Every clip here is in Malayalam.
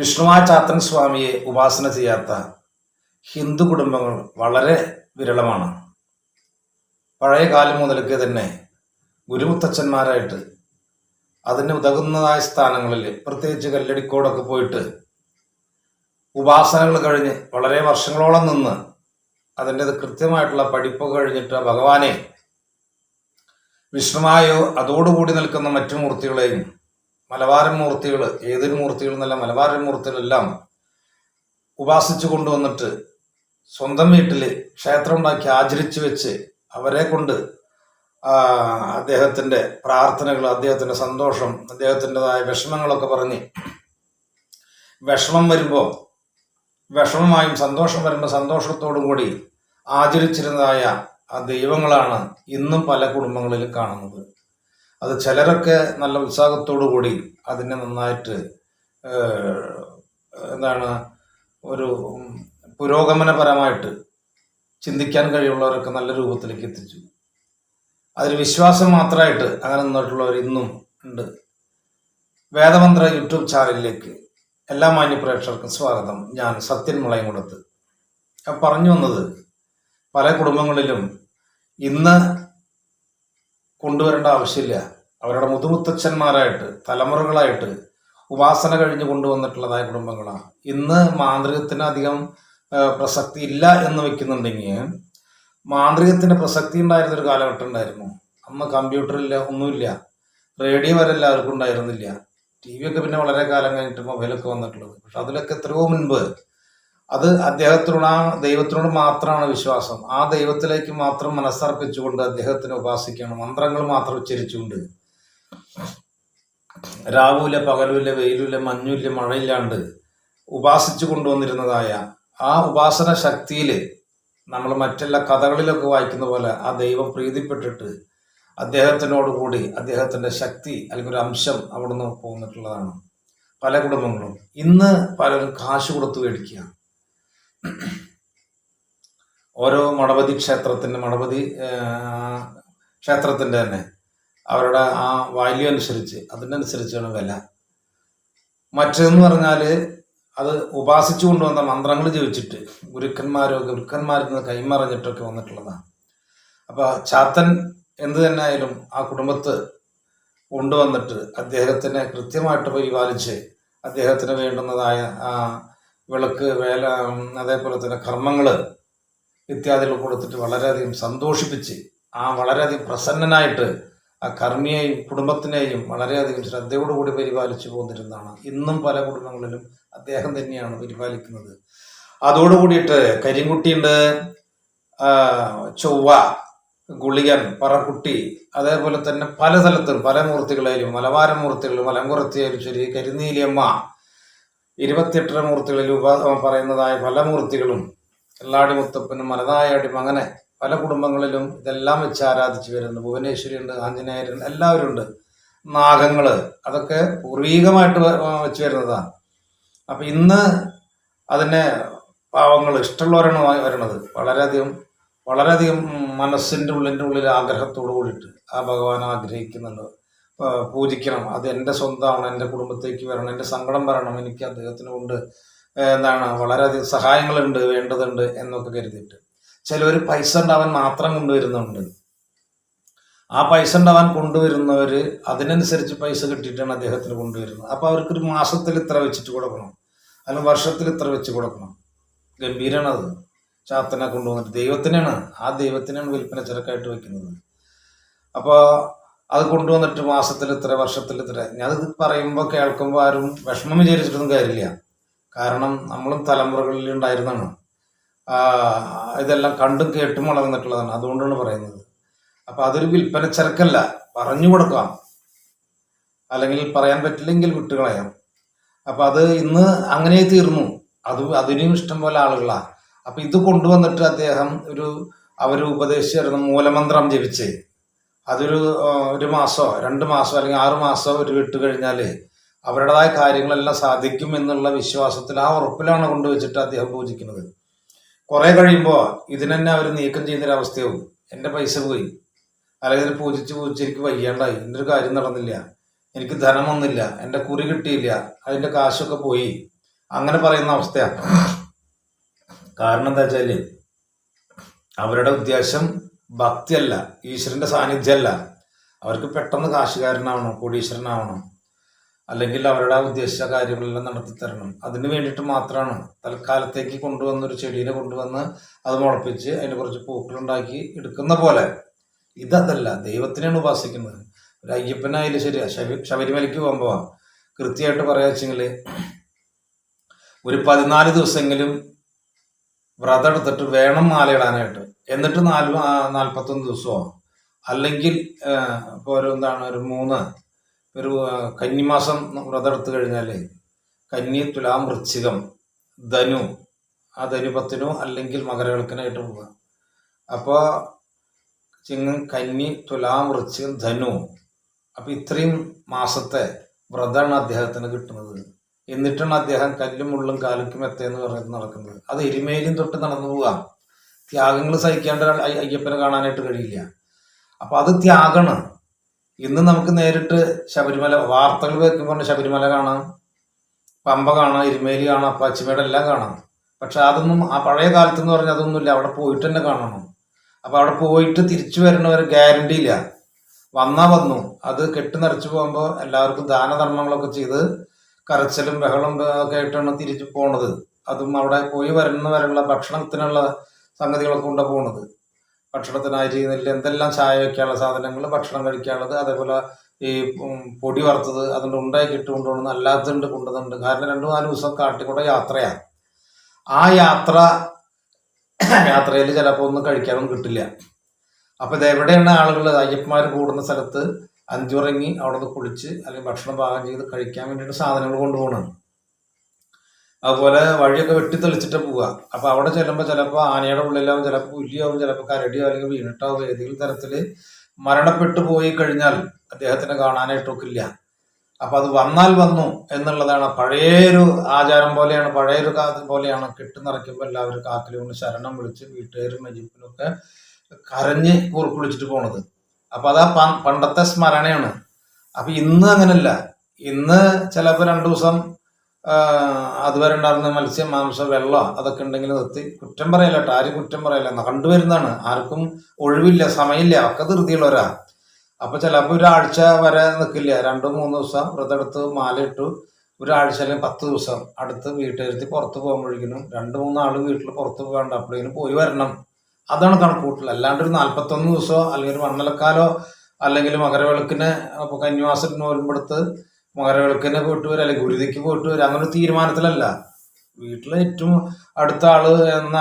വിഷ്ണുവാ ചാത്തൻ സ്വാമിയെ ഉപാസന ചെയ്യാത്ത ഹിന്ദു കുടുംബങ്ങൾ വളരെ വിരളമാണ്. പഴയ കാലം മുതൽക്കേ തന്നെ ഗുരുമുത്തച്ഛന്മാരായിട്ട് അതിന് ഉതകുന്നതായ സ്ഥാനങ്ങളിൽ പ്രത്യേകിച്ച് കല്ലടിക്കോടൊക്കെ പോയിട്ട് ഉപാസനകൾ കഴിഞ്ഞ് വളരെ വർഷങ്ങളോളം നിന്ന് അതിന്റെ കൃത്യമായിട്ടുള്ള പഠിപ്പ് കഴിഞ്ഞിട്ട് ഭഗവാനെ വിഷ്ണുവായോ അതോടുകൂടി നിൽക്കുന്ന മറ്റു മൂർത്തികളെയും മലബാരൻ മൂർത്തികൾ ഏതൊരു മൂർത്തികൾ എന്നല്ല മലബാരൻ മൂർത്തികളെല്ലാം ഉപാസിച്ചു കൊണ്ടുവന്നിട്ട് സ്വന്തം വീട്ടിൽ ക്ഷേത്രം ഉണ്ടാക്കി ആചരിച്ചു വെച്ച് അവരെ കൊണ്ട് അദ്ദേഹത്തിന്റെ പ്രാർത്ഥനകൾ അദ്ദേഹത്തിന്റെ സന്തോഷം അദ്ദേഹത്തിന്റെതായ വിഷമങ്ങളൊക്കെ പറഞ്ഞ് വിഷമം വരുമ്പോൾ വിഷമമായും സന്തോഷം വരുമ്പോൾ സന്തോഷത്തോടും കൂടി ആചരിച്ചിരുന്നതായ ആ ദൈവങ്ങളാണ് ഇന്നും പല കുടുംബങ്ങളിലും കാണുന്നത്. അത് ചിലരൊക്കെ നല്ല ഉത്സാഹത്തോടു കൂടി അതിനെ നന്നായിട്ട് എന്താണ് ഒരു പുരോഗമനപരമായിട്ട് ചിന്തിക്കാൻ കഴിയുള്ളവരൊക്കെ നല്ല രൂപത്തിലേക്ക് എത്തിച്ചു. അതിൽ വിശ്വാസം മാത്രമായിട്ട് അങ്ങനെ നിന്നിട്ടുള്ളവർ ഇന്നും ഉണ്ട്. വേദമന്ത്ര യൂട്യൂബ് ചാനലിലേക്ക് എല്ലാ മാന്യപ്രേക്ഷകർക്കും സ്വാഗതം. ഞാൻ സത്യൻ മുളയംകുളത്ത്. പറഞ്ഞു വന്നത് പല കുടുംബങ്ങളിലും ഇന്ന് കൊണ്ടുവരേണ്ട ആവശ്യമില്ല. അവരുടെ മുതുമുത്തച്ഛന്മാരായിട്ട് തലമുറകളായിട്ട് ഉപാസന കഴിഞ്ഞ് കൊണ്ടുവന്നിട്ടുള്ളതായ കുടുംബങ്ങളാണ് ഇന്ന് മാന്ത്രികത്തിന് അധികം പ്രസക്തി ഇല്ല എന്ന് വെക്കുന്നുണ്ടെങ്കിൽ മാന്ത്രികത്തിന് പ്രസക്തി ഉണ്ടായിരുന്ന ഒരു കാലഘട്ടം ഉണ്ടായിരുന്നു. അന്ന് കമ്പ്യൂട്ടറില്ല ഒന്നുമില്ല. റേഡിയോ വരെ എല്ലാവർക്കും ഉണ്ടായിരുന്നില്ല. ടി വി ഒക്കെ പിന്നെ വളരെ കാലം കഴിഞ്ഞിട്ട് മൊബൈലൊക്കെ വന്നിട്ടുള്ളത്. പക്ഷെ അതിലൊക്കെ എത്രയോ മുൻപ് അത് അദ്ദേഹത്തിനോട് ദൈവത്തിനോട് മാത്രമാണ് വിശ്വാസം. ആ ദൈവത്തിലേക്ക് മാത്രം മനസ്സർപ്പിച്ചുകൊണ്ട് അദ്ദേഹത്തിനെ ഉപാസിക്കണം. മന്ത്രങ്ങൾ മാത്രം ഉച്ചരിച്ചുകൊണ്ട്. രാവുല പകലുല വെയിലുല മഞ്ഞുല്ല മഴയില്ലാണ്ട് ഉപാസിച്ചു കൊണ്ടുവന്നിരുന്നതായ ആ ഉപാസന ശക്തിയിൽ നമ്മൾ മറ്റെല്ലാ കഥകളിലൊക്കെ വായിക്കുന്ന പോലെ ആ ദൈവം പ്രീതിപ്പെട്ടിട്ട് അദ്ദേഹത്തിനോട് കൂടി അദ്ദേഹത്തിന്റെ ശക്തി അല്ലെങ്കിൽ ഒരു അംശം അവിടുന്ന് പോന്നിട്ടുള്ളതാണ്. പല കുടുംബങ്ങളും. ഇന്ന് പലരും കാശ് കൊടുത്ത് മേടിക്കുക ഓരോ മണപതി ക്ഷേത്രത്തിന്റെ മണപതി ക്ഷേത്രത്തിന്റെ തന്നെ അവരുടെ ആ വാല്യൂ അനുസരിച്ച് അതിനനുസരിച്ചാണ് വില. മറ്റെന്ന് പറഞ്ഞാൽ അത് ഉപാസിച്ചു കൊണ്ടുവന്ന മന്ത്രങ്ങൾ ജപിച്ചിട്ട് ഗുരുക്കന്മാരോ ഗുരുക്കന്മാരിൽ നിന്ന് കൈമറിഞ്ഞിട്ടൊക്കെ വന്നിട്ടുള്ളതാണ്. അപ്പോൾ ചാത്തൻ എന്ത് തന്നെ ആയാലും ആ കുടുംബത്ത് കൊണ്ടുവന്നിട്ട് അദ്ദേഹത്തിനെ കൃത്യമായിട്ട് പരിപാലിച്ച് അദ്ദേഹത്തിന് വേണ്ടുന്നതായ ആ വിളക്ക് വേല അതേപോലെ തന്നെ കർമ്മങ്ങൾ ഇത്യാദികൾ കൊടുത്തിട്ട് വളരെയധികം സന്തോഷിപ്പിച്ച് ആ വളരെയധികം പ്രസന്നനായിട്ട് ആ കർമ്മിയെയും കുടുംബത്തിനെയും വളരെയധികം ശ്രദ്ധയോടുകൂടി പരിപാലിച്ചു പോന്നിരുന്നതാണ്. ഇന്നും പല കുടുംബങ്ങളിലും അദ്ദേഹം തന്നെയാണ് പരിപാലിക്കുന്നത്. അതോടുകൂടിയിട്ട് കരിങ്കുട്ടിയുണ്ട് ചൊവ്വ ഗുളികൻ പറക്കുട്ടി അതേപോലെ തന്നെ പല സ്ഥലത്തും പല മൂർത്തികളായാലും മലബാര മൂർത്തികൾ മലങ്കുറത്തിയായാലും ശരി കരിനീലിയമ്മ ഇരുപത്തിയെട്ടര മൂർത്തികളിൽ ഉപ പറയുന്നതായ പല മൂർത്തികളും എല്ലാടി മുത്തപ്പനും മലനായാടിയും അങ്ങനെ പല കുടുംബങ്ങളിലും ഇതെല്ലാം വെച്ച് ആരാധിച്ചു വരുന്നുണ്ട്. ഭുവനേശ്വരി ഉണ്ട് ആഞ്ജനേയരുണ്ട് എല്ലാവരും ഉണ്ട് നാഗങ്ങൾ അതൊക്കെ പൂർവീകമായിട്ട് വെച്ച് വരുന്നതാണ്. അപ്പൊ ഇന്ന് അതിനെ പാവങ്ങൾ ഇഷ്ടമുള്ളവരാണ് വരണത്. വളരെയധികം വളരെയധികം മനസ്സിന്റെ ഉള്ളിന്റെ ഉള്ളിൽ ആഗ്രഹത്തോടു കൂടിയിട്ട് ആ ഭഗവാൻ ആഗ്രഹിക്കുന്നുണ്ട്. പൂജിക്കണം. അത് എന്റെ സ്വന്തമാണ് എന്റെ കുടുംബത്തേക്ക് വരണം എന്റെ സങ്കടം വരണം എനിക്ക് അദ്ദേഹത്തിന് കൊണ്ട് എന്താണ് വളരെയധികം സഹായങ്ങളുണ്ട് വേണ്ടതുണ്ട് എന്നൊക്കെ കരുതിയിട്ട്. ചിലവർ പൈസ ഉണ്ടാവാൻ മാത്രം കൊണ്ടുവരുന്നുണ്ട്. ആ പൈസ ഉണ്ടാവാൻ കൊണ്ടുവരുന്നവർ അതിനനുസരിച്ച് പൈസ കിട്ടിയിട്ടാണ് അദ്ദേഹത്തിന് കൊണ്ടുവരുന്നത്. അപ്പോൾ അവർക്കൊരു മാസത്തിൽ ഇത്ര വെച്ചിട്ട് കൊടുക്കണം. അല്ലെങ്കിൽ വർഷത്തിൽ ഇത്ര വെച്ച് കൊടുക്കണം. ഗംഭീരാണ് അത് ചാത്തനെ കൊണ്ടുവന്നിട്ട് ദൈവത്തിനാണ്. ആ ദൈവത്തിനാണ് വിൽപ്പന ചരക്കായിട്ട് വെക്കുന്നത്. അപ്പോൾ അത് കൊണ്ടുവന്നിട്ട് മാസത്തിൽ ഇത്ര വർഷത്തിൽ ഇത്ര. ഞാനത് പറയുമ്പോൾ കേൾക്കുമ്പോൾ ആരും വിഷമം വിചാരിച്ചിട്ടൊന്നും കാര്യമില്ല. കാരണം നമ്മളും തലമുറകളിൽ ഉണ്ടായിരുന്നതാണ്. ആ, ഇതെല്ലാം കണ്ടും കേട്ടും വളർന്നിട്ടുള്ളതാണ്. അതുകൊണ്ടാണ് പറയുന്നത്. അപ്പം അതൊരു വിൽപ്പന ചരക്കല്ല. പറഞ്ഞു കൊടുക്കാം. അല്ലെങ്കിൽ പറയാൻ പറ്റില്ലെങ്കിൽ വിട്ടുകളയാം. അപ്പം അത് ഇന്ന് അങ്ങനെ തീർന്നു. അത് അതിനും ഇഷ്ടം പോലെ ആളുകളാണ് അപ്പം ഇത് കൊണ്ടുവന്നിട്ട് അദ്ദേഹം ഒരു അവർ ഉപദേശിച്ചിരുന്ന മൂലമന്ത്രം ജപിച്ച് അതൊരു ഒരു മാസമോ രണ്ട് മാസമോ അല്ലെങ്കിൽ ആറ് മാസമോ ഒരു വിട്ട് കഴിഞ്ഞാൽ അവരുടേതായ കാര്യങ്ങളെല്ലാം സാധിക്കും എന്നുള്ള വിശ്വാസത്തിൽ ആ ഉറപ്പിലാണ് കൊണ്ടുവച്ചിട്ട് അദ്ദേഹം പൂജിക്കുന്നത്. കുറെ കഴിയുമ്പോൾ ഇതിനെന്നെ അവർ നീക്കം ചെയ്യുന്നൊരവസ്ഥയാവും. എന്റെ പൈസ പോയി. അല്ലെങ്കിൽ പൂജിച്ച് പൂജിച്ച് എനിക്ക് വയ്യാണ്ടായി. എന്റെ ഒരു കാര്യം നടന്നില്ല. എനിക്ക് ധനം വന്നില്ല എന്റെ കുറി കിട്ടിയില്ല. അതിന്റെ കാശൊക്കെ പോയി. അങ്ങനെ പറയുന്ന അവസ്ഥയാണ് കാരണം എന്താ വെച്ചാൽ അവരുടെ ഉദ്ദേശം ഭക്തിയല്ല ഈശ്വരന്റെ സാന്നിധ്യമല്ല അവർക്ക് പെട്ടെന്ന് കാശുകാരനാവണം കോടീശ്വരനാവണം. അല്ലെങ്കിൽ അവരുടെ ഉദ്ദേശിച്ച കാര്യങ്ങളെല്ലാം നടത്തി തരണം. അതിന് വേണ്ടിയിട്ട് മാത്രമാണ് തൽക്കാലത്തേക്ക് കൊണ്ടുവന്ന ഒരു ചെടീനെ കൊണ്ടുവന്ന് അത് മുളപ്പിച്ച് അതിന് കുറച്ച് പൂക്കളുണ്ടാക്കി എടുക്കുന്ന പോലെ. ഇതല്ല ദൈവത്തിനെയാണ് ഉപാസിക്കുന്നത്. ഒരു അയ്യപ്പനായാലും ശരിയാ ശബരി ശബരിമലയ്ക്ക് പോകുമ്പോൾ കൃത്യമായിട്ട് പറയാ ഒരു പതിനാല് ദിവസമെങ്കിലും വ്രതം എടുത്തിട്ട് വേണം മാലയിടാനായിട്ട്. എന്നിട്ട് നാല് നാൽപ്പത്തൊന്ന് ദിവസമോ അല്ലെങ്കിൽ ഇപ്പോൾ ഒരു എന്താണ് ഒരു മൂന്ന് ഒരു കന്നിമാസം വ്രതം എടുത്തു കഴിഞ്ഞാൽ കന്നി തുലാം വൃശ്ചികം ധനു ആ ധനുപത്തിനോ അല്ലെങ്കിൽ മകരവിളക്കിനായിട്ട് പോവുക. അപ്പോൾ ചിങ്ങം കന്നി തുലാം വൃശ്ചികം ധനു. അപ്പം ഇത്രയും മാസത്തെ വ്രതമാണ് അദ്ദേഹത്തിന് കിട്ടുന്നത്. എന്നിട്ടാണ് അദ്ദേഹം കല്ലും മുള്ളും കാലുക്കും എത്തേന്ന് പറയുന്നത് നടക്കുന്നത്. അത് എരുമേലും തൊട്ട് നടന്നു പോകാം ത്യാഗങ്ങൾ സഹിക്കാണ്ട് അയ്യപ്പനെ കാണാനായിട്ട് കഴിയില്ല. അപ്പൊ അത് ത്യാഗമാണ്. ഇന്ന് നമുക്ക് നേരിട്ട് ശബരിമല വാർത്തകൾ വെക്കുമ്പോൾ ശബരിമല കാണാം പമ്പ കാണാം എരുമേലി കാണാം പച്ചിമേടെ എല്ലാം കാണാം. പക്ഷെ അതൊന്നും ആ പഴയ കാലത്ത് എന്ന് പറഞ്ഞാൽ അതൊന്നുമില്ല. അവിടെ പോയിട്ട് തന്നെ കാണണം. അപ്പൊ അവിടെ പോയിട്ട് തിരിച്ചു വരണവരെ ഗ്യാരണ്ടി ഇല്ല. വന്നാ വന്നു. അത് കെട്ടി നിറച്ചു പോകുമ്പോൾ എല്ലാവർക്കും ദാനധർമ്മങ്ങളൊക്കെ ചെയ്ത് കരച്ചിലും ബഹളം ഒക്കെ ആയിട്ടാണ് തിരിച്ചു പോണത്. അതും അവിടെ പോയി വരുന്ന വരെയുള്ള ഭക്ഷണത്തിനുള്ള സംഗതികളൊക്കെ കൊണ്ട് പോണത്. ഭക്ഷണത്തിന് അരി നെല്ല് എന്തെല്ലാം ചായ വയ്ക്കാനുള്ള സാധനങ്ങൾ ഭക്ഷണം കഴിക്കാനുള്ളത് അതേപോലെ ഈ പൊടി വറുത്തത് അതുകൊണ്ട് ഉണ്ടാക്കി ഇട്ട് കൊണ്ടുപോകുന്നത് അല്ലാത്തതുണ്ട് കൊണ്ടുവന്നുണ്ട് കാരണം രണ്ടു നാല് ദിവസം കാട്ടിക്കൂടെ യാത്രയാണ്. ആ യാത്ര യാത്രയിൽ ചിലപ്പോൾ ഒന്നും കഴിക്കാനൊന്നും കിട്ടില്ല. അപ്പൊ ഇത് എവിടെയാണ് ആളുകൾ അയ്യപ്പന്മാർ കൂടുന്ന സ്ഥലത്ത് അഞ്ചുറങ്ങി അവിടെ നിന്ന് കുളിച്ച് അല്ലെങ്കിൽ ഭക്ഷണം പാകം ചെയ്ത് കഴിക്കാൻ വേണ്ടിയിട്ട് സാധനങ്ങൾ കൊണ്ടുപോകണം. അതുപോലെ വഴിയൊക്കെ വെട്ടി തെളിച്ചിട്ട് പോവുക. അപ്പൊ അവിടെ ചെല്ലുമ്പോൾ ചിലപ്പോൾ ആനയുടെ ഉള്ളിലാവും ചിലപ്പോൾ പുല്ലിയാവും ചിലപ്പോൾ കരടിയോ അല്ലെങ്കിൽ വീണിട്ടാവും ഏതെങ്കിലും തരത്തിൽ മരണപ്പെട്ടു പോയി കഴിഞ്ഞാൽ അദ്ദേഹത്തിനെ കാണാനായിട്ടൊക്കില്ല അപ്പൊ അത് വന്നാൽ വന്നു എന്നുള്ളതാണ് പഴയൊരു ആചാരം പോലെയാണ് പഴയൊരു കാലം പോലെയാണ്. കെട്ടുനിറയ്ക്കുമ്പോൾ എല്ലാവരും കാക്കിലും കൊണ്ട് ശരണം വിളിച്ച് വീട്ടുകാരും മജിപ്പിലും ഒക്കെ കരഞ്ഞ് കൂർക്കുളിച്ചിട്ട് പോണത്. അപ്പൊ അതാ പണ്ടത്തെ സ്മരണയാണ്. അപ്പൊ ഇന്ന് അങ്ങനല്ല. ഇന്ന് ചിലപ്പോൾ രണ്ടു ദിവസം അതുവരെ ഉണ്ടായിരുന്ന മത്സ്യം മാംസം വെള്ളം അതൊക്കെ ഉണ്ടെങ്കിൽ നിർത്തി. കുറ്റം പറയല്ല കേട്ടോ. ആരും കുറ്റം പറയല്ല. കണ്ടുവരുന്നതാണ്. ആർക്കും ഒഴിവില്ല സമയമില്ല. ഒക്കെ ധൃതിയുള്ളവരാ. അപ്പൊ ചിലപ്പോൾ ഒരാഴ്ച വരെ നിൽക്കില്ല രണ്ടു മൂന്ന് ദിവസം വ്രതെടുത്ത് മാല ഇട്ടു. ഒരാഴ്ച അല്ലെങ്കിൽ പത്ത് ദിവസം അടുത്ത് വീട്ടിലിരുത്തി പുറത്ത് പോകുമ്പോഴേക്കിനും രണ്ട് മൂന്നാൾ വീട്ടിൽ പുറത്ത് പോകാണ്ട് അപ്പോഴേക്കും പോയി വരണം. അതാണ് കണക്കൂട്ടൽ അല്ലാണ്ട് ഒരു നാല്പത്തൊന്ന് ദിവസമോ അല്ലെങ്കിൽ ഒരു മണ്ണലക്കാലോ അല്ലെങ്കിൽ മകരവിളക്കിന് അപ്പൊ കന്യാസത്തിന് നോലുമ്പെടുത്ത് മകരവിളക്കിന് പോയിട്ട് വരും അല്ലെങ്കിൽ ഗുരുതിക്ക് പോയിട്ട് വരും അങ്ങനെ ഒരു തീരുമാനത്തിലല്ല. വീട്ടിലെ ഏറ്റവും അടുത്ത ആൾ എന്ന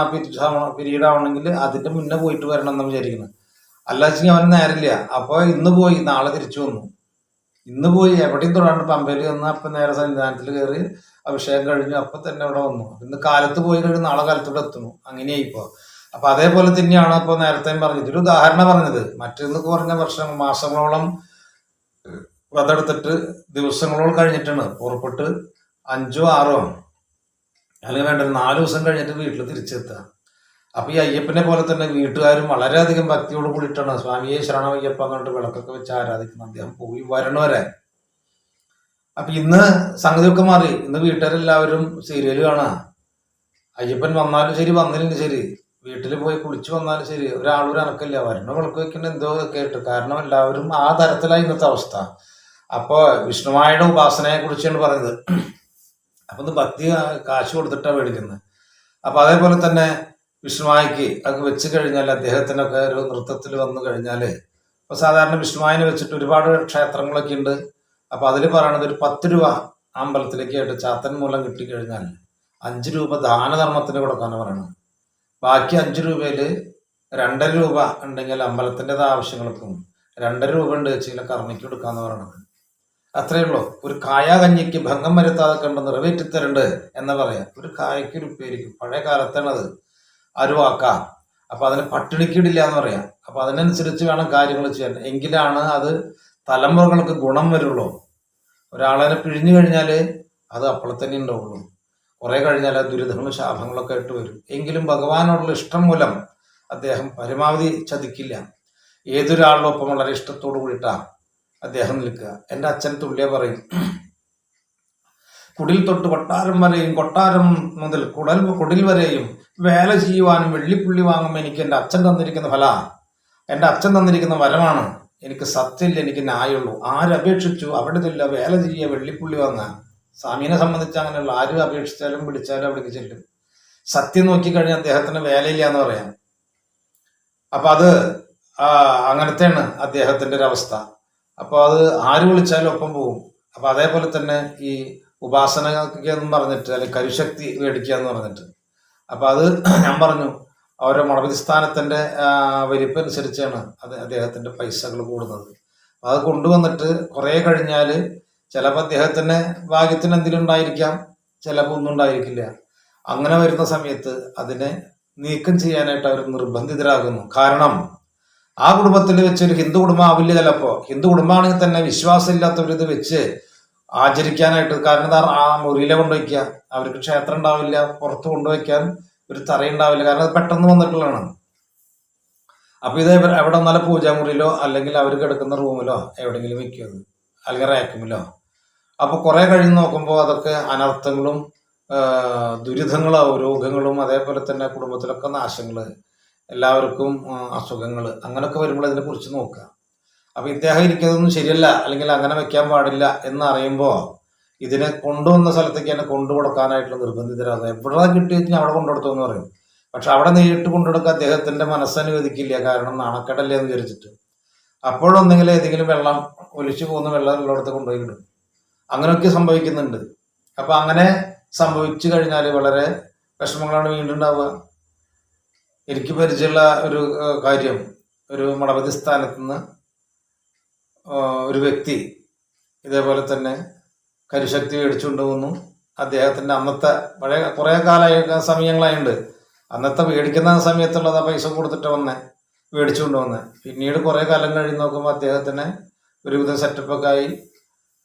പിരീഡ് ആവണമെങ്കിൽ അതിന്റെ മുന്നേ പോയിട്ട് വരണം എന്ന് വിചാരിക്കുന്നത് അല്ല വെച്ചെങ്കിൽ അവന് നേരില്ല അപ്പോൾ ഇന്ന് പോയി നാളെ തിരിച്ചു വന്നു. ഇന്ന് പോയി എവിടെയും തൊടാണ്ട് പമ്പയിൽ വന്ന് അപ്പൊ നേരെ സന്നിധാനത്തിൽ കയറി അഭിഷേകം കഴിഞ്ഞു അപ്പൊ തന്നെ ഇവിടെ വന്നു. ഇന്ന് കാലത്ത് പോയി കഴിഞ്ഞ് നാളെ കാലത്തൂടെ എത്തുന്നു. അങ്ങനെയായി ഇപ്പോ. അപ്പൊ അതേപോലെ തന്നെയാണ് ഇപ്പൊ നേരത്തെ പറഞ്ഞത്. ഒരു ഉദാഹരണം പറഞ്ഞത്. മറ്റൊന്ന് കുറഞ്ഞ വർഷം മാസങ്ങളോളം വ്രതെടുത്തിട്ട് ദിവസങ്ങളോളം കഴിഞ്ഞിട്ടാണ് പുറപ്പെട്ട് അഞ്ചോ ആറോ അല്ലെങ്കിൽ വേണ്ട നാലു ദിവസം കഴിഞ്ഞിട്ട് വീട്ടിൽ തിരിച്ചെത്തുക. അപ്പൊ ഈ അയ്യപ്പനെ പോലെ തന്നെ വീട്ടുകാരും വളരെയധികം ഭക്തിയോട് കൂടിയിട്ടാണ് സ്വാമിയെ ശരണം അയ്യപ്പ എന്നിട്ട് വിളക്കൊക്കെ വെച്ച് ആരാധിക്കുന്നത് അദ്ദേഹം പോയി വരണവരെ. അപ്പൊ ഇന്ന് സംഗതിയൊക്കെ മാറി. ഇന്ന് വീട്ടുകാരെല്ലാവരും സീരിയൽ കാണാ അയ്യപ്പൻ വന്നാലും ശരി വന്നില്ലെങ്കിൽ ശരി. വീട്ടിൽ പോയി കുളിച്ചു വന്നാലും ശരി ഒരാളും ഒരു അനക്കില്ല. വരണ വിളക്ക് വെക്കുന്ന എന്തോ കേട്ട് കാരണം എല്ലാവരും ആ തരത്തിലായി ഇന്നത്തെ അവസ്ഥ. അപ്പോൾ വിഷ്ണുമായുടെ ഉപാസനയെ കുറിച്ചാണ് പറയുന്നത്. അപ്പൊ ഇത് ഭക്തി കാശ് കൊടുത്തിട്ടാണ് മേടിക്കുന്നത്. അപ്പൊ അതേപോലെ തന്നെ വിഷ്ണുമായിക്ക് അത് വെച്ച് കഴിഞ്ഞാൽ അദ്ദേഹത്തിനൊക്കെ ഒരു നൃത്തത്തിൽ വന്നു കഴിഞ്ഞാൽ ഇപ്പൊ സാധാരണ വിഷ്ണുമായിനെ വെച്ചിട്ട് ഒരുപാട് ക്ഷേത്രങ്ങളൊക്കെ ഉണ്ട്. അപ്പൊ അതിൽ പറയണത് ഒരു പത്ത് രൂപ അമ്പലത്തിലേക്ക് ആയിട്ട് ചാത്തൻ മൂലം കിട്ടിക്കഴിഞ്ഞാൽ അഞ്ച് രൂപ ദാനധർമ്മത്തിന് കൊടുക്കാനാണ് പറയണത്. ബാക്കി അഞ്ച് രൂപയിൽ രണ്ടര രൂപ ഉണ്ടെങ്കിൽ അമ്പലത്തിന്റെത് ആവശ്യങ്ങൾക്കും രണ്ടര രൂപ ഉണ്ട് വെച്ചാൽ കർമ്മയ്ക്ക് കൊടുക്കാന്ന് പറയണത്. അത്രയേ ഉള്ളൂ. ഒരു കായ കഞ്ഞിക്ക് ഭംഗം വരുത്താതെ കണ്ട് നിറവേറ്റിത്തരണ്ട് എന്ന് പറയാം. ഒരു കായയ്ക്ക് ഒരു ഉപ്പേരിക്കും. പഴയ കാലത്താണത്. അരുവാക്ക അപ്പൊ അതിന് പട്ടിണിക്കിടില്ല എന്ന് പറയാം. അപ്പൊ അതിനനുസരിച്ച് വേണം കാര്യങ്ങൾ ചെയ്യാൻ. എങ്കിലാണ് അത് തലമുറകൾക്ക് ഗുണം വരുള്ളൂ. ഒരാളെ പിഴിഞ്ഞു കഴിഞ്ഞാൽ അത് അപ്പോൾ തന്നെ ഉണ്ടാവുള്ളൂ. കുറെ കഴിഞ്ഞാൽ ദുരിതങ്ങളും ശാപങ്ങളൊക്കെ ആയിട്ട് വരും. എങ്കിലും ഭഗവാനോടുള്ള ഇഷ്ടം മൂലം അദ്ദേഹം പരമാവധി ചതിക്കില്ല. ഏതൊരാളിനൊപ്പം വളരെ ഇഷ്ടത്തോടു കൂടിയിട്ടാ അദ്ദേഹം നിൽക്കുക. എന്റെ അച്ഛൻ തുള്ളിയ പറയും കുടിൽ തൊട്ട് കൊട്ടാരം വരെയും കൊട്ടാരം മുതൽ കുടൽ കുടിൽ വരെയും വേല ചെയ്യുവാനും വെള്ളിപ്പുള്ളി വാങ്ങും എനിക്ക് എന്റെ അച്ഛൻ തന്നിരിക്കുന്ന ഫല. എന്റെ അച്ഛൻ തന്നിരിക്കുന്ന വരമാണ്. എനിക്ക് സത്യമില്ല എനിക്ക് ന്യായമുള്ളൂ. ആരപേക്ഷിച്ചു അവിടെ ചെല്ലുക വേല ചെയ്യുക വെള്ളിപ്പുള്ളി വാങ്ങാൻ സ്വാമീനെ സംബന്ധിച്ച് അങ്ങനെയുള്ള ആരും അപേക്ഷിച്ചാലും പിടിച്ചാലും അവിടേക്ക് ചെല്ലും. സത്യം നോക്കിക്കഴിഞ്ഞാൽ അദ്ദേഹത്തിന് വേലയില്ല എന്ന് പറയാം. അപ്പൊ അത് അങ്ങനത്തെയാണ് അദ്ദേഹത്തിന്റെ ഒരു അവസ്ഥ. അപ്പൊ അത് ആര് വിളിച്ചാലും ഒപ്പം പോകും അപ്പൊ അതേപോലെ തന്നെ ഈ ഉപാസനക്ക് എന്ന് പറഞ്ഞിട്ട് അല്ലെങ്കിൽ കരുശക്തി മേടിക്കുക എന്ന് പറഞ്ഞിട്ട്. അപ്പൊ അത് ഞാൻ പറഞ്ഞു അവരുടെ മടപതി സ്ഥാനത്തിന്റെ വലിപ്പനുസരിച്ചാണ് അത് അദ്ദേഹത്തിന്റെ പൈസകൾ കൂടുന്നത്. അത് കൊണ്ടുവന്നിട്ട് കുറെ കഴിഞ്ഞാൽ ചിലപ്പോൾ അദ്ദേഹത്തിന് ഭാഗ്യത്തിന് എന്തെങ്കിലും ഉണ്ടായിരിക്കാം ചിലപ്പോൾ ഒന്നും ഉണ്ടായിരിക്കില്ല. അങ്ങനെ വരുന്ന സമയത്ത് അതിനെ നീക്കം ചെയ്യാനായിട്ട് അവർ നിർബന്ധിതരാകുന്നു. കാരണം ആ കുടുംബത്തിൽ വെച്ച് ഒരു ഹിന്ദു കുടുംബം ആവില്ല ചിലപ്പോൾ ഹിന്ദു കുടുംബമാണെങ്കിൽ തന്നെ വിശ്വാസമില്ലാത്തവരിത് വെച്ച് ആചരിക്കാനായിട്ട് കാരണം ആ മുറിയിലെ കൊണ്ടുവയ്ക്കുക. അവർക്ക് ക്ഷേത്രം ഉണ്ടാവില്ല പുറത്ത് കൊണ്ടുവയ്ക്കാൻ ഒരു തറയുണ്ടാവില്ല. കാരണം അത് പെട്ടെന്ന് വന്നിട്ടുള്ളതാണ്. അപ്പൊ ഇത് എവിടെ വന്നാലും പൂജാമുറിയിലോ അല്ലെങ്കിൽ അവർ കിടക്കുന്ന റൂമിലോ എവിടെയെങ്കിലും വെക്കും അത് അല്ലെങ്കിൽ റാക്കുമിലോ. അപ്പൊ കുറെ കഴിഞ്ഞ് നോക്കുമ്പോൾ അതൊക്കെ അനർത്ഥങ്ങളും ദുരിതങ്ങളും രോഗങ്ങളും അതേപോലെ തന്നെ കുടുംബത്തിലൊക്കെ നാശങ്ങൾ എല്ലാവർക്കും അസുഖങ്ങൾ അങ്ങനെയൊക്കെ വരുമ്പോൾ ഇതിനെ കുറിച്ച് നോക്കുക അപ്പൊ ഇദ്ദേഹം ഇരിക്കുന്നതൊന്നും ശരിയല്ല അല്ലെങ്കിൽ അങ്ങനെ വെക്കാൻ പാടില്ല എന്ന് അറിയുമ്പോൾ ഇതിനെ കൊണ്ടുവന്ന സ്ഥലത്തേക്ക് തന്നെ കൊണ്ടു കൊടുക്കാനായിട്ടുള്ള നിർബന്ധിതരാകുക എവിടെ കിട്ടിയിട്ട് അവിടെ കൊണ്ടുകൊടുത്തു എന്ന് പറയും. പക്ഷെ അവിടെ നേരിട്ട് കൊണ്ടുകൊടുക്കാൻ അദ്ദേഹത്തിന്റെ മനസ്സനുവദിക്കില്ല കാരണം നാണക്കേടല്ലേ എന്ന് വിചാരിച്ചിട്ട്. അപ്പോഴൊന്നെങ്കിലും ഏതെങ്കിലും വെള്ളം ഒലിച്ചു പോകുന്ന വെള്ളം ഉള്ളിടത്ത് കൊണ്ടുപോയി ഇടും അങ്ങനെയൊക്കെ സംഭവിക്കുന്നുണ്ട്. അപ്പൊ അങ്ങനെ സംഭവിച്ചു കഴിഞ്ഞാൽ വളരെ വിഷമങ്ങളാണ് വീണ്ടും ഉണ്ടാവുക എനിക്ക് പരിചയമുള്ള ഒരു കാര്യം. ഒരു മടപതി സ്ഥാനത്ത് നിന്ന് ഒരു വ്യക്തി ഇതേപോലെ തന്നെ കരിശക്തി മേടിച്ചുകൊണ്ട് വന്നു. അദ്ദേഹത്തിന്റെ അന്നത്തെ പഴയ കുറെ കാലമായി സമയങ്ങളായുണ്ട്. അന്നത്തെ മേടിക്കുന്ന സമയത്തുള്ളത് ആ പൈസ കൊടുത്തിട്ട് വന്നേ മേടിച്ചുകൊണ്ട് വന്നേ. പിന്നീട് കുറേ കാലം കഴിഞ്ഞ് നോക്കുമ്പോൾ അദ്ദേഹത്തിന് ഒരുവിധം സെറ്റപ്പൊക്കെ ആയി.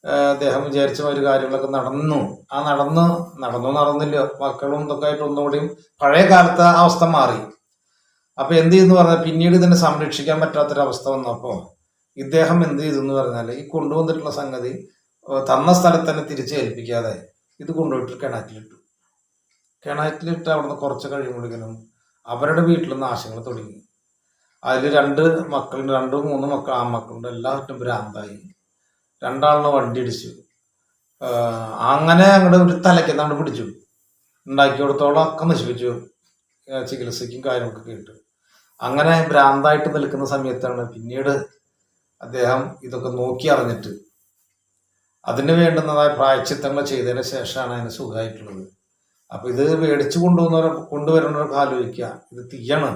അദ്ദേഹം വിചാരിച്ച ഒരു കാര്യങ്ങളൊക്കെ നടന്നു. ആ നടന്നു നടന്നു നടന്നില്ല. മക്കളും ഇതൊക്കെ ആയിട്ട് ഒന്നുകൂടിയും പഴയ കാലത്തെ അവസ്ഥ മാറി. അപ്പൊ എന്ത് ചെയ്തെന്ന് പറഞ്ഞാൽ പിന്നീട് ഇതിനെ സംരക്ഷിക്കാൻ പറ്റാത്തൊരവസ്ഥ വന്നപ്പോ ഇദ്ദേഹം എന്ത് ചെയ്തു എന്ന് പറഞ്ഞാൽ ഈ കൊണ്ടുവന്നിട്ടുള്ള സംഗതി തന്ന സ്ഥലത്ത് തന്നെ തിരിച്ച് ഏൽപ്പിക്കാതെ ഇത് കൊണ്ടുപോയിട്ട് കിണറ്റിലിട്ടു. കിണറ്റിലിട്ട് അവിടുന്ന് കുറച്ച് കഴിയുമ്പോഴേക്കും അവരുടെ വീട്ടിൽ നാശങ്ങൾ തുടങ്ങി. അതിൽ രണ്ട് മക്കളുണ്ട് രണ്ടും മൂന്നും മക്കൾ ആ മക്കളുണ്ട് എല്ലാവരും ഭ്രാന്തായി രണ്ടാളിനെ വണ്ടി ഇടിച്ചു. അങ്ങനെ അങ്ങോട്ട് ഒരു തലയ്ക്ക് പിടിച്ചു. ഉണ്ടാക്കി കൊടുത്തോളം ഒക്കെ നശിപ്പിച്ചു. ചികിത്സയ്ക്കും കാര്യങ്ങളൊക്കെ കേട്ടു. അങ്ങനെ ഭ്രാന്തായിട്ട് നിൽക്കുന്ന സമയത്താണ് പിന്നീട് അദ്ദേഹം ഇതൊക്കെ നോക്കി അറിഞ്ഞിട്ട് അതിന് വേണ്ടുന്നതായ പ്രായച്ചിത്തങ്ങൾ ചെയ്തതിന് ശേഷമാണ് അതിന് സുഖമായിട്ടുള്ളത്. അപ്പൊ ഇത് മേടിച്ചു കൊണ്ടുപോകുന്നവരെ കൊണ്ടുവരുന്നവർക്ക് ആലോചിക്കുക. ഇത് തീയാണ്.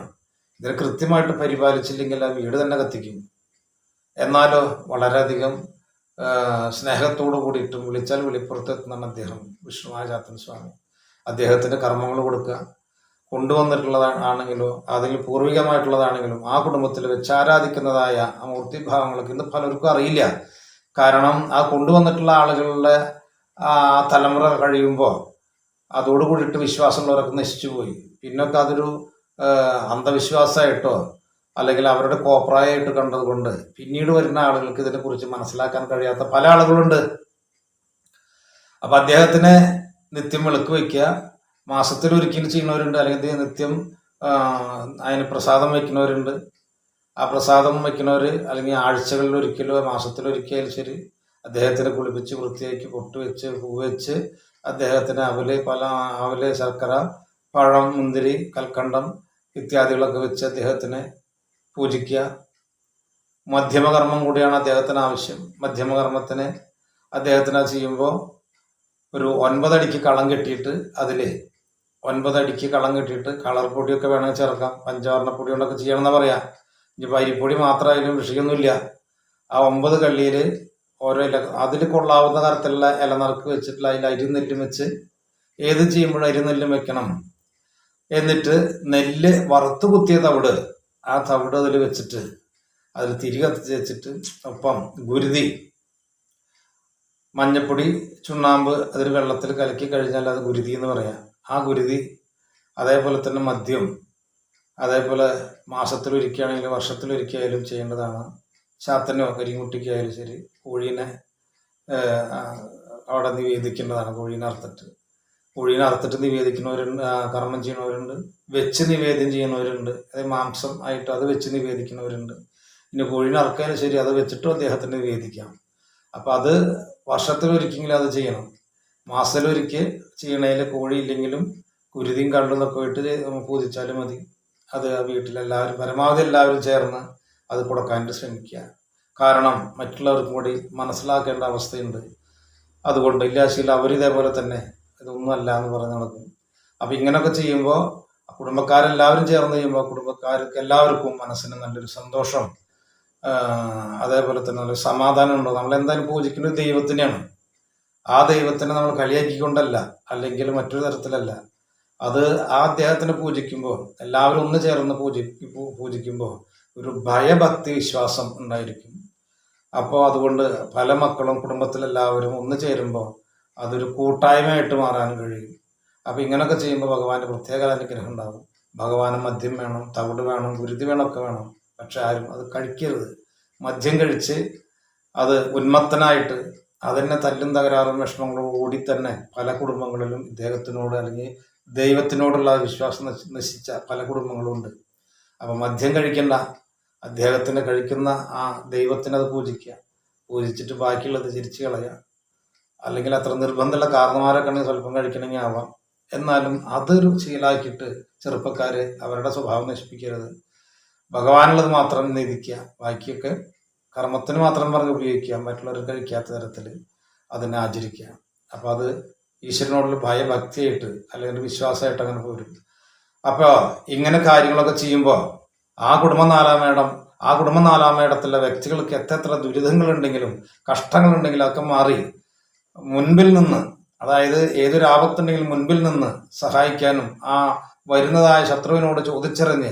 ഇതിനെ കൃത്യമായിട്ട് പരിപാലിച്ചില്ലെങ്കിൽ ആ വീട് തന്നെ കത്തിക്കും. എന്നാലോ വളരെയധികം സ്നേഹത്തോടു കൂടിയിട്ടും വിളിച്ചാൽ വിളിപ്പുറത്തെത്തുന്നതാണ് അദ്ദേഹം വിഷ്ണുവാചാത്തൻ സ്വാമി. അദ്ദേഹത്തിന്റെ കർമ്മങ്ങൾ കൊടുക്കുക. കൊണ്ടുവന്നിട്ടുള്ളതാണെങ്കിലോ അതിൽ പൂർവികമായിട്ടുള്ളതാണെങ്കിലും ആ കുടുംബത്തിൽ വെച്ച് ആരാധിക്കുന്നതായ ആ മൂർത്തിഭാവങ്ങൾക്ക് ഇന്ന് പലർക്കും അറിയില്ല. കാരണം ആ കൊണ്ടുവന്നിട്ടുള്ള ആളുകളുടെ ആ തലമുറ കഴിയുമ്പോൾ അതോടുകൂടിയിട്ട് വിശ്വാസമുള്ളവരൊക്കെ നശിച്ചു പോയി പിന്നൊക്കെ അതൊരു അന്ധവിശ്വാസമായിട്ടോ അല്ലെങ്കിൽ അവരുടെ കോപ്രായമായിട്ട് കണ്ടതുകൊണ്ട് പിന്നീട് വരുന്ന ആളുകൾക്ക് ഇതിനെക്കുറിച്ച് മനസ്സിലാക്കാൻ കഴിയാത്ത പല ആളുകളുണ്ട്. അപ്പൊ അദ്ദേഹത്തിന് നിത്യം വിളക്ക് വയ്ക്കുക. മാസത്തിൽ ഒരിക്കൽ ചെയ്യുന്നവരുണ്ട് അല്ലെങ്കിൽ നിത്യം അതിന് പ്രസാദം വയ്ക്കുന്നവരുണ്ട്. ആ പ്രസാദം വയ്ക്കുന്നവർ അല്ലെങ്കിൽ ആഴ്ചകളിൽ ഒരിക്കലോ മാസത്തിൽ ഒരിക്കലും ശരി അദ്ദേഹത്തിനെ കുളിപ്പിച്ച് വൃത്തിയാക്കി പൊട്ട് വെച്ച് പൂ വെച്ച് അദ്ദേഹത്തിന് അവൽ പല അവൽ ശർക്കര പഴം മുന്തിരി കൽക്കണ്ടം ഇത്യാദികളൊക്കെ വെച്ച് അദ്ദേഹത്തിനെ പൂജിക്കുക. മധ്യമകർമ്മം കൂടിയാണ് അദ്ദേഹത്തിന് ആവശ്യം. മധ്യമകർമ്മത്തിന് അദ്ദേഹത്തിന് ചെയ്യുമ്പോൾ ഒരു ഒൻപതടിക്ക് കളം കെട്ടിയിട്ട് അതിൽ ഒൻപതടിക്ക് കളം കെട്ടിയിട്ട് കളർ പൊടിയൊക്കെ വേണമെങ്കിൽ ചേർക്കാം. പഞ്ചവർണ പൊടി കൊണ്ടൊക്കെ ചെയ്യണമെന്നാ പറയാം. ഇനി അരിപ്പൊടി മാത്രമായാലും വിഷയൊന്നുമില്ല. ആ ഒമ്പത് കള്ളിയിൽ ഓരോ ഇല അതിൽ കൊള്ളാവുന്ന തരത്തിലുള്ള ഇല നറുക്ക് വെച്ചിട്ടുള്ള അതിൽ അരിനെല്ലും വെച്ച് ഏത് ചെയ്യുമ്പോഴും അരിനെല്ലും വെക്കണം. എന്നിട്ട് നെല്ല് വറുത്ത് കുത്തിയ തവിട് ആ തവിട് അതിൽ വെച്ചിട്ട് അതിൽ തിരി കത്തിച്ച് വെച്ചിട്ട് ഒപ്പം ഗുരുതി മഞ്ഞപ്പൊടി ചുണ്ണാമ്പ് അതിൽ വെള്ളത്തിൽ കലക്കി കഴിഞ്ഞാൽ അത് ഗുരുതി എന്ന് പറയാം. ആ ഗുരുതി അതേപോലെ തന്നെ മദ്യം അതേപോലെ മാസത്തിലൊരിക്കുകയാണെങ്കിലും വർഷത്തിലൊരിക്കലായാലും ചെയ്യേണ്ടതാണ്. ചാത്തനോ കരിങ്കുട്ടിക്കായാലും ശരി കോഴീനെ അവിടെ നിവേദിക്കേണ്ടതാണ് കോഴീനെ അറുത്തിട്ട്. കോഴീനെ അറുത്തിട്ട് നിവേദിക്കുന്നവരുണ്ട് കർമ്മം ചെയ്യുന്നവരുണ്ട് വെച്ച് നിവേദ്യം ചെയ്യുന്നവരുണ്ട്. അതായത് മാംസം ആയിട്ട് അത് വെച്ച് നിവേദിക്കുന്നവരുണ്ട്. പിന്നെ കോഴീനെ അറക്കാനും ശരി അത് വെച്ചിട്ടും അദ്ദേഹത്തിന് നിവേദിക്കാം. അപ്പം അത് വർഷത്തിലൊരിക്കെങ്കിലും അത് ചെയ്യണം. മാസത്തിലൊരിക്കൽ ചെയ്യണതിൽ കോഴി ഇല്ലെങ്കിലും കുരുതിയും കണ്ടുന്നൊക്കെ ഇട്ട് പൂജിച്ചാലും മതി. അത് വീട്ടിലെല്ലാവരും പരമാവധി എല്ലാവരും ചേർന്ന് അത് കൊടുക്കാനായിട്ട് ശ്രമിക്കുക. കാരണം മറ്റുള്ളവർക്കും കൂടി മനസ്സിലാക്കേണ്ട അവസ്ഥയുണ്ട്. അതുകൊണ്ട് ഇല്ലാശയിൽ അവരിതേപോലെ തന്നെ ഇതൊന്നും അല്ല എന്ന് പറഞ്ഞ് നടക്കും. അപ്പം ഇങ്ങനെയൊക്കെ ചെയ്യുമ്പോൾ കുടുംബക്കാരെല്ലാവരും ചേർന്ന് ചെയ്യുമ്പോൾ കുടുംബക്കാർക്ക് എല്ലാവർക്കും മനസ്സിന് നല്ലൊരു സന്തോഷം അതേപോലെ തന്നെ നല്ലൊരു സമാധാനം ഉണ്ടോ നമ്മൾ എന്തായാലും പൂജിക്കുന്നത് ദൈവത്തിനെയാണ്. ആ ദൈവത്തിനെ നമ്മൾ കളിയാക്കിക്കൊണ്ടല്ല അല്ലെങ്കിൽ മറ്റൊരു തരത്തിലല്ല. അത് ആ അദ്ദേഹത്തിനെ പൂജിക്കുമ്പോൾ എല്ലാവരും ഒന്ന് ചേർന്ന് പൂജി പൂജിക്കുമ്പോൾ ഒരു ഭയഭക്തി വിശ്വാസം ഉണ്ടായിരിക്കും. അപ്പോൾ അതുകൊണ്ട് പല മക്കളും കുടുംബത്തിലെല്ലാവരും ഒന്ന് ചേരുമ്പോൾ അതൊരു കൂട്ടായ്മയായിട്ട് മാറാൻ കഴിയും. അപ്പോൾ ഇങ്ങനെയൊക്കെ ചെയ്യുമ്പോൾ ഭഗവാന്റെ പ്രത്യേക അനുഗ്രഹം ഉണ്ടാകും ഭഗവാന് മദ്യം വേണം തവിട് വേണം ഗുരുതി വേണം ഒക്കെ വേണം. പക്ഷെ ആരും അത് കഴിക്കരുത്. മദ്യം കഴിച്ച് അത് ഉന്മത്തനായിട്ട് അതിനെ തല്ലും തകരാറും വിഷമങ്ങളും ഓടി തന്നെ പല കുടുംബങ്ങളിലും ഇദ്ദേഹത്തിനോട് അല്ലെങ്കിൽ ദൈവത്തിനോടുള്ള വിശ്വാസം നശി- നശിച്ച പല കുടുംബങ്ങളും ഉണ്ട്. അപ്പം മദ്യം കഴിക്കണ്ട. അദ്ദേഹത്തിന് കഴിക്കുന്ന ആ ദൈവത്തിനത് പൂജിക്കുക. പൂജിച്ചിട്ട് ബാക്കിയുള്ളത് ചിരിച്ചു കളയുക. അല്ലെങ്കിൽ അത്ര നിർബന്ധമുള്ള കാരണന്മാരൊക്കെ ആണെങ്കിൽ സ്വല്പം കഴിക്കണമെങ്കിൽ ആവാം. എന്നാലും അതൊരു ശീലാക്കിയിട്ട് ചെറുപ്പക്കാര് അവരുടെ സ്വഭാവം നശിപ്പിക്കരുത്. ഭഗവാനുള്ളത് മാത്രം നിധിക്കുക ബാക്കിയൊക്കെ കർമ്മത്തിന് മാത്രം പറഞ്ഞ് ഉപയോഗിക്കുക. മറ്റുള്ളവർ കഴിക്കാത്ത തരത്തിൽ അതിനെ ആചരിക്കുക. അപ്പോൾ അത് ഈശ്വരനോടുള്ള ഭയഭക്തിയായിട്ട് അല്ലെങ്കിൽ വിശ്വാസമായിട്ട് അങ്ങനെ പോരും അപ്പോൾ ഇങ്ങനെ കാര്യങ്ങളൊക്കെ ചെയ്യുമ്പോൾ ആ കുടുംബം നാലാമേടം ആ കുടുംബം നാലാമേടത്തിലെ വ്യക്തികൾക്ക് എത്ര ദുരിതങ്ങളുണ്ടെങ്കിലും കഷ്ടങ്ങളുണ്ടെങ്കിലും അതൊക്കെ മാറി മുൻപിൽ നിന്ന് അതായത് ഏതൊരു ആപത്തുണ്ടെങ്കിലും മുൻപിൽ നിന്ന് സഹായിക്കാനും ആ വരുന്നതായ ശത്രുവിനോട് ചോദിച്ചറിഞ്ഞ്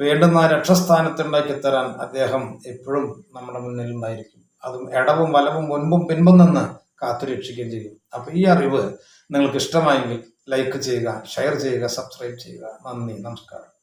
വേണ്ടുന്ന രക്ഷസ്ഥാനത്തുണ്ടാക്കി തരാൻ അദ്ദേഹം എപ്പോഴും നമ്മുടെ മുന്നിൽ ഉണ്ടായിരിക്കും. അതും ഇടവും വലവും മുൻപും പിൻപും നിന്ന് കാത്തു രക്ഷിക്കുകയും ചെയ്യും. അപ്പൊ ഈ അറിവ് നിങ്ങൾക്ക് ഇഷ്ടമായെങ്കിൽ ലൈക്ക് ചെയ്യുക ഷെയർ ചെയ്യുക സബ്സ്ക്രൈബ് ചെയ്യുക. നന്ദി നമസ്കാരം.